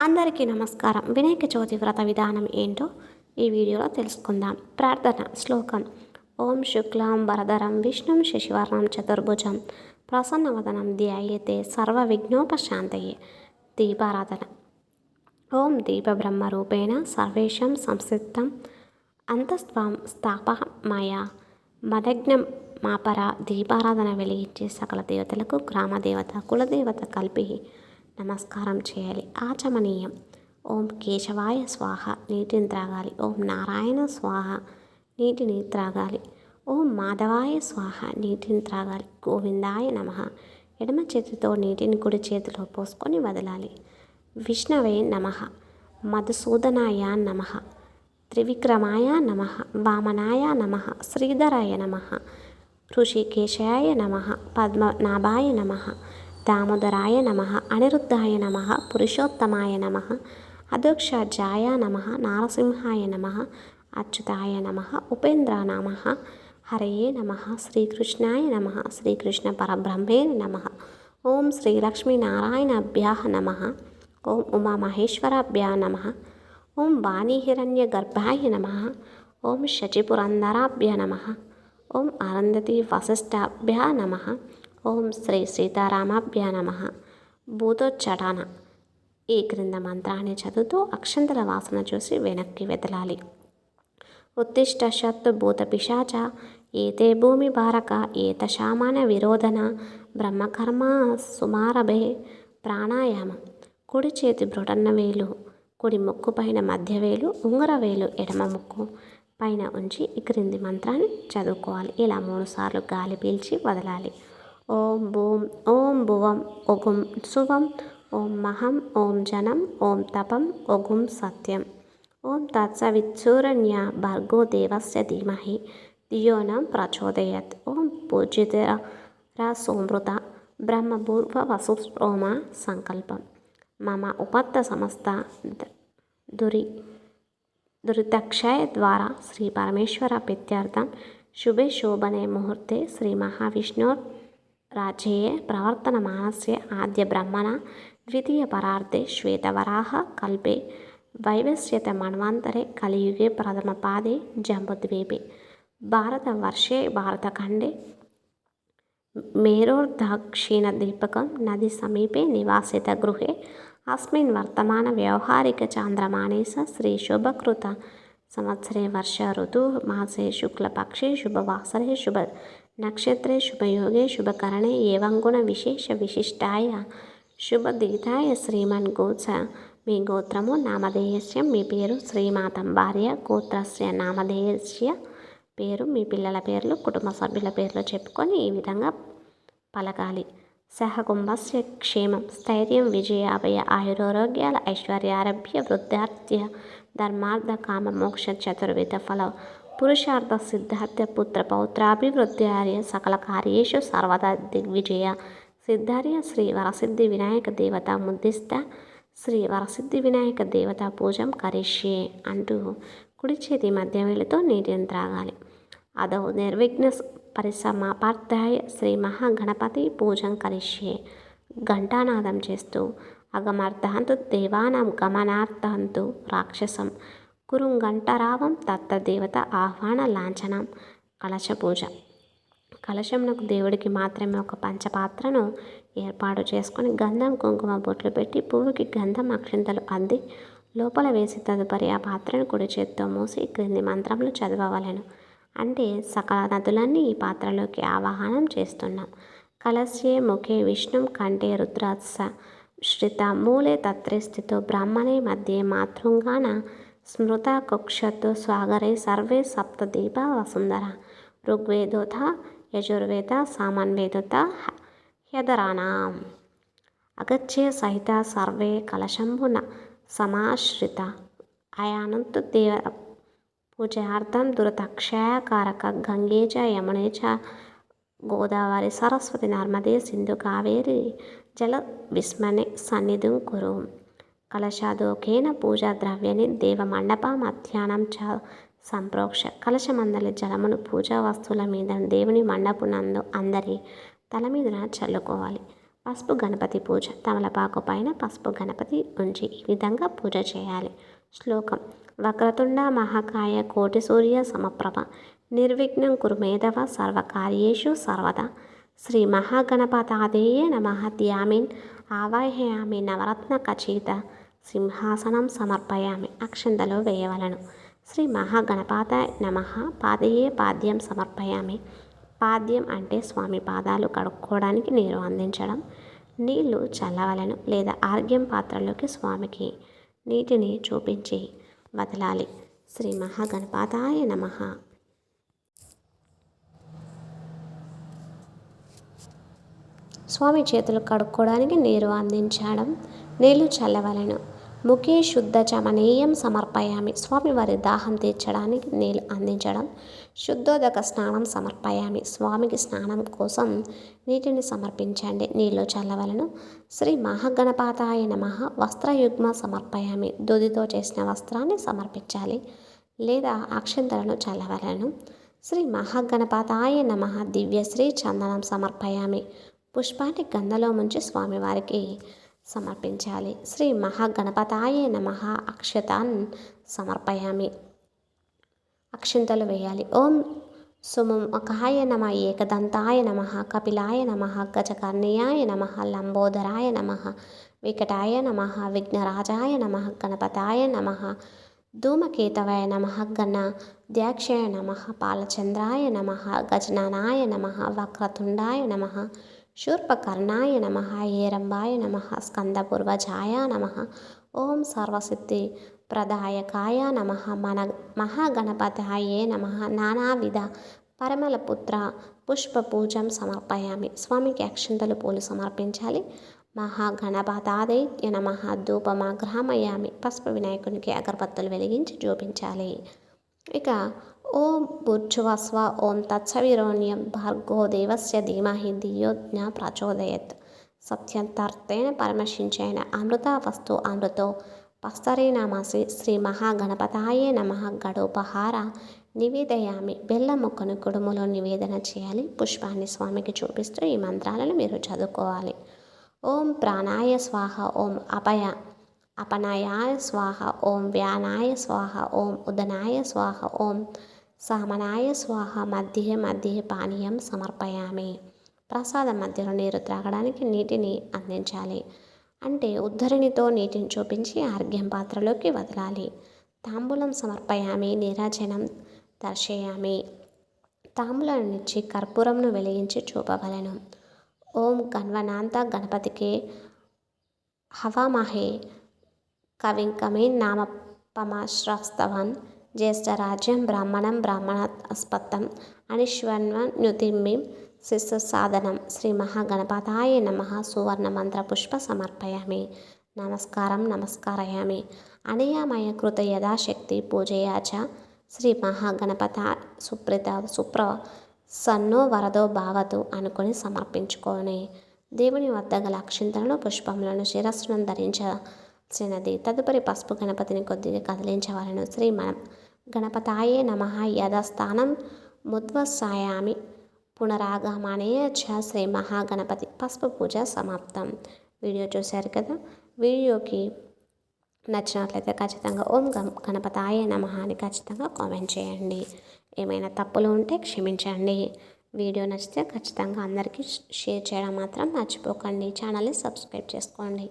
అందరికీ నమస్కారం. వినాయక చవితి వ్రత విధానం ఏంటో ఈ వీడియోలో తెలుసుకుందాం. ప్రార్థన శ్లోకం. ఓం శుక్లాం వరదరం విష్ణుం శశివర్ణం చతుర్భుజం. ప్రసన్నవదనం ధ్యాయతే సర్వ విఘ్నోపశాంతయే. దీపారాధన. ఓం దీపబ్రహ్మరూపేణ సర్వేషం సంసిద్ధం అంతస్త్వం స్థాపమయ మదగ్నం మాపర దీపారాధన వెలిగించే సకల దేవతలకు గ్రామదేవత కులదేవత కల్పి నమస్కారం చేయాలి. ఆచమనీయం. ఓం కేశవాయ స్వాహ. నీటిని త్రాగాలి ఓం నారాయణ స్వాహ. నీటిని త్రాగాలి ఓం మాధవాయ స్వాహ. నీటిని త్రాగాలి గోవిందాయ నమ. ఎడమ చేతితో నీటిని కుడి చేతిలో పోసుకొని వదలాలి. విష్ణవే నమ. మధుసూదనాయ నమ. త్రివిక్రమాయ నమ. వామనాయ నమ. శ్రీధరాయ నమ. ఋషికేశాయ నమ. పద్మనాభాయ నమ. దామోదరాయ నమ అనిరుద్ధాయ నమ పురుషోత్తమాయ నమ అధోక్షాజాయ నమ నారసింహాయ నమ అచ్యుతాయ నమ ఉపేంద్రనామ హరయే నమ శ్రీకృష్ణాయ నమ శ్రీకృష్ణ పరబ్రహ్మే నమ ఓం శ్రీలక్ష్మీనారాయణభ్యా నమ ఓం ఉమామహేశ్వరాభ్యా నమ ఓం వాణీహిరణ్యగర్భాయ నమ ఓం శచిపురంధరాభ్య నమ ఓం అరంధతి వశిష్టాభ్యా నమ ఓం శ్రీ సీతారామాభ్య నమ. భూతోచ్చటాన ఈ క్రింద మంత్రాన్ని చదువుతూ అక్షంతల వాసన చూసి వెనక్కి వెదలాలి. ఉత్తిష్ట శత్తు భూత పిశాచ ఏతే భూమి భారక ఏత శామాన విరోధన బ్రహ్మకర్మ సుమారభే ప్రాణాయామం. కుడి చేతి బ్రొటన్న వేలు కుడి ముక్కు పైన మధ్య వేలు ఎడమ ముక్కు పైన ఉంచి ఈ క్రింది మంత్రాన్ని చదువుకోవాలి. ఇలా మూడుసార్లు గాలి పీల్చి వదలాలి. ఓం భూం ఓం భువం ఒగుం శువం ఓం మహం ఓం జనం ఓం తపం ఒగుం సత్యం. ఓం తత్సవిత్సూరణ్య భర్గో దేవస్య ధీమహి. ధియోనం ప్రచోదయత్. ఓం పూజితర సోమృత. బ్రహ్మపూర్వ వసుప్రోమ సంకల్పం. మమ ఉపత్త సమస్త దురి దురితక్షయ ద్వారా శ్రీ పరమేశ్వర ప్రత్యర్థం శుభే శోభనే ముహూర్తే శ్రీ మహావిష్ణుర్. రాజ్యే ప్రవర్తనమానస్య ఆద్య బ్రహ్మణ ద్వితీయ పరార్థే శ్వేతవరాహ కల్పే వైవస్యత మన్వంతరే కలియుగే ప్రథమ పాదే జంబుద్వీపే భారతవర్షే భారతఖండే మేరోర్దక్షిణదీపకం నది సమీపే నివాసిత గృహే అస్మిన్ వర్తమాన వ్యవహారిక చాంద్రమానేస శ్రీ నక్షత్రే శుభయోగే శుభకరణే ఏవం గుణ విశేష విశిష్టాయ శుభదిగితాయ శ్రీమన్ గోచ మీ గోత్రము నామధేయస్యం మీ పేరు శ్రీమాతం భార్య గోత్రస్య నామధేయస్య పేరు మీ పిల్లల పేర్లు కుటుంబ సభ్యుల పేర్లు చెప్పుకొని ఈ విధంగా పలకాలి. సహకుంభస్య క్షేమం స్థైర్యం విజయాభయ ఆయురారోగ్యాల ఐశ్వర్యారభ్య వృద్ధార్థ్య ధర్మార్థ కామ మోక్ష చతుర్విధ ఫల పురుషార్థ సిద్ధార్థ పుత్ర పౌత్రాభివృద్ధ్యార్య సకల కార్యేషు సర్వదా దిగ్విజయ సిద్ధార్య శ్రీ వరసిద్ధి వినాయక దేవత ముద్దిస్త శ్రీ వరసిద్ధి వినాయక దేవత పూజం కరిష్యే అంటూ కుడి చేతి మధ్య వేళతో నీటిని త్రాగాలి అదో నిర్విఘ్న పరిసమాపార్థాయ శ్రీ మహాగణపతి పూజం కరిష్యే। ఘంటానాదం చేస్తూ అగమార్థాంతు దేవానాం గమనార్థంతు రాక్షసం కురుంగంటరావం దత్తదేవత ఆహ్వాన లాంఛనం. కలశ పూజ. కలశంనకు దేవుడికి మాత్రమే ఒక పంచపాత్రను ఏర్పాటు చేసుకొని గంధం కుంకుమ బొట్లు పెట్టి పువ్వుకి గంధం అక్షింతలు అద్ది లోపల వేసి తదుపరి ఆ పాత్రను కుడి చేత్తో మూసి క్రింది మంత్రములు చదవవలెను. అంటే సకల నదులన్నీ ఈ పాత్రలోకి ఆవాహనం చేస్తున్నాం. కలస్యే ముఖే విష్ణుం కంఠే రుద్రాత్స శ్రిత మూలే తత్రే స్థితో బ్రాహ్మణే మధ్యే మాతృంగాన స్మృత కక్షతో స్వాగరే సర్వే సప్తదీప వసుంధర. ఋగ్వేదోత యజుర్వేద సామన్వేదోత హ్యదరాణం అగచ్చే సహిత సర్వే కలశంభున సమాశ్రిత. అయానంత దేవ పూజార్థం దురతక్షయకారక గంగే చ యమునే చ గోదావరి సరస్వతి నర్మదే సింధు కావేరి జల విస్మనే సన్నిధిం కురు. కలశాదోకేన పూజా ద్రవ్యని దేవమండప మధ్యాహ్నం చ సంప్రోక్ష. కలశమందలి జలమును పూజా వస్తువుల మీద దేవుని మండపునందు అందరి తల మీద చల్లుకోవాలి. పసుపు గణపతి పూజ. తమలపాకు పైన పసుపు గణపతి ఉంచి ఈ విధంగా పూజ చేయాలి. శ్లోకం. వక్రతుండ మహాకాయ కోటి సూర్య సమప్రభ. నిర్విఘ్నం కురు మేధవ సర్వకార్యేషు సర్వదా. శ్రీ మహాగణపతాదేయ నమ. ధ్యామిన్. ఆవాహయామి నవరత్న ఖచిత సింహాసనం సమర్పయామి అక్షంతలో వేయవలను. శ్రీ మహాగణపాత నమ. పాదయే పాద్యం సమర్పయామి. పాద్యం అంటే స్వామి పాదాలు కడుక్కోవడానికి నీరు అందించడం. నీళ్ళు చల్లవలను లేదా ఆర్గ్యం పాత్రలోకి స్వామికి నీటిని చూపించి వదలాలి. శ్రీ మహాగణపాతాయ నమ. స్వామి చేతులు కడుక్కోవడానికి నీరు అందించడం. నీళ్ళు చల్లవలను. ముఖే శుద్ధ చమనీయం సమర్పయామి. స్వామివారి దాహం తీర్చడానికి నీళ్ళు అందించడం. శుద్ధోదక స్నానం సమర్పయామి. స్వామికి స్నానం కోసం నీటిని సమర్పించండి. నీళ్ళు చల్లవలను. శ్రీ మహాగణపాతాయ నమ. వస్త్రయుగ్మ సమర్పయామి. దుదితో చేసిన వస్త్రాన్ని సమర్పించాలి. లేదా అక్షంతలను చల్లవలను. శ్రీ మహాగణపాతాయ నమ. దివ్యశ్రీ చందనం సమర్పయామి. పుష్పాన్ని గంధలో ముంచి స్వామివారికి సమర్పించాలి. శ్రీ మహాగణపతాయ నమ. అక్షతాన్ సమర్పయామి. అక్షింతలు వేయాలి. ఓం సుముఖాయ నమ. ఏకదంతాయ నమ. కపిలాయ నమ. గజకర్ణియాయ నమ. లంబోదరాయ నమ. వికటాయ నమ. విఘ్నరాజాయ నమ. గణపతాయ నమ. ధూమకేతవాయ నమ. గణ ద్యాక్షాయ నమ. పాలచంద్రాయ నమ. గజనానాయ నమ. వక్రతుండాయ నమ. శూర్పకర్ణాయ నమ ఏరంబాయ నమ స్కందపూర్వజాయ నమ ఓం సర్వసిద్ధి ప్రదాయకాయ నమ మన మహాగణపతాయే నమ నానావిధ పరమలపుత్ర పుష్పపూజం సమర్పయామి స్వామికి అక్షంతలు పూలు సమర్పించాలి। మహాగణపతాదైత్య నమ ధూపమాగ్రహమయామి పసుపు వినాయకునికి అగరబత్తులు వెలిగించి చూపించాలి। ఇక ఓం భూర్జువస్వ ఓం తత్సవిరోణ్యం భార్గో దేవస్య ధీమహి ధియోజ్ఞ ప్రచోదయత్. సత్యంతార్థేన పరమశించైన అమృత వస్తు అమృతో పస్తరీనామాసి శ్రీ మహాగణపతాయే నమ. గడోపహార నివేదయామి. బెల్ల మొక్కను కుడుములో నివేదన చేయాలి. పుష్పాన్ని స్వామికి చూపిస్తూ ఈ మంత్రాలను మీరు చదువుకోవాలి. ఓం ప్రాణాయ స్వాహ ఓం అపయ అపనాయాయ స్వాహ ఓం వ్యానాయ స్వాహ ఓం ఉదనాయ స్వాహ ఓం సామనాయ స్వాహ మధ్య మధ్య పానీయం సమర్పయామి. ప్రసాదం మధ్యలో నీరు త్రాగడానికి నీటిని అందించాలి. అంటే ఉద్ధరిణితో నీటిని చూపించి ఆర్ఘ్యం పాత్రలోకి వదలాలి. తాంబూలం సమర్పయామి నీరాజనం దర్శయామి. తాంబూలం నుంచి కర్పూరంను వెలిగించి చూపవలను. ఓం గణవనాంత గణపతికి హవామహే కవింకమే నామపమాశ్రస్తవన్ జ్యేష్ఠరాజ్యం బ్రాహ్మణం బ్రాహ్మణస్పత్తం అనిశ్వన్వన్యుతిమ్మిం శిశు సాధనం శ్రీ మహాగణపతాయ నమ సువర్ణ మంత్ర పుష్ప సమర్పయామి నమస్కారం నమస్కారయామి. అనయామయ కృత యథాశక్తి పూజయాచ శ్రీ మహాగణపత సుప్రిత సుప్ర సన్నో వరదో భావతు అనుకొని సమర్పించుకొని. దేవుని వద్ద గల అక్షింతలను పుష్పములను శిరస్సును చిన్నది తదుపరి పసుపు గణపతిని కొద్దిగా కదిలించవలను. శ్రీ గణపతాయే నమ. యథాస్థానం ముద్వసాయామి. పునరాగమనే చ శ్రీ మహాగణపతి. పసుపు పూజ సమాప్తం. వీడియో చూశారు కదా? వీడియోకి నచ్చినట్లయితే ఖచ్చితంగా ఓం గం గణపతాయ నమ అని ఖచ్చితంగా కామెంట్ చేయండి. ఏమైనా తప్పులు ఉంటే క్షమించండి. వీడియో నచ్చితే ఖచ్చితంగా అందరికీ షేర్ చేయడం మాత్రం మర్చిపోకండి. ఛానల్ని సబ్స్క్రైబ్ చేసుకోండి.